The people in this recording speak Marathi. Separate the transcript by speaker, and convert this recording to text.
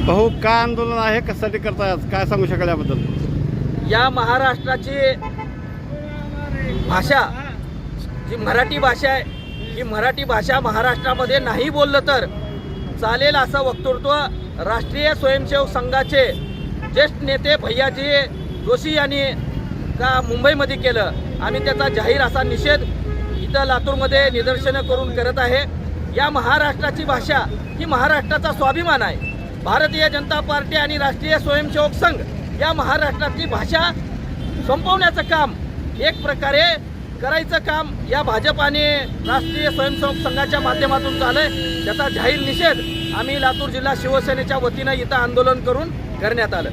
Speaker 1: भाऊ काय आंदोलन आहे? कशासाठी करता काय सांगू शकाल याबद्दल?
Speaker 2: या महाराष्ट्राची भाषा जी मराठी भाषा आहे ही मराठी भाषा महाराष्ट्रामध्ये नाही बोललं तर चालेल असं वक्तृत्व राष्ट्रीय स्वयंसेवक संघाचे ज्येष्ठ नेते भैयाजी जोशी यांनी का मुंबईमध्ये केलं? आम्ही त्याचा जाहीर असा निषेध इथं लातूरमध्ये निदर्शनं करून करत आहे. या महाराष्ट्राची भाषा ही महाराष्ट्राचा स्वाभिमान आहे. भारतीय जनता पार्टी आणि राष्ट्रीय स्वयंसेवक संघ या महाराष्ट्रातली भाषा संपवण्याचं काम एक प्रकारे करायचं काम या भाजपाने राष्ट्रीय स्वयंसेवक संघाच्या माध्यमातून चालय त्याचा जाहीर निषेध आम्ही लातूर जिल्हा शिवसेनेच्या वतीनं इथं आंदोलन करून करण्यात आलं.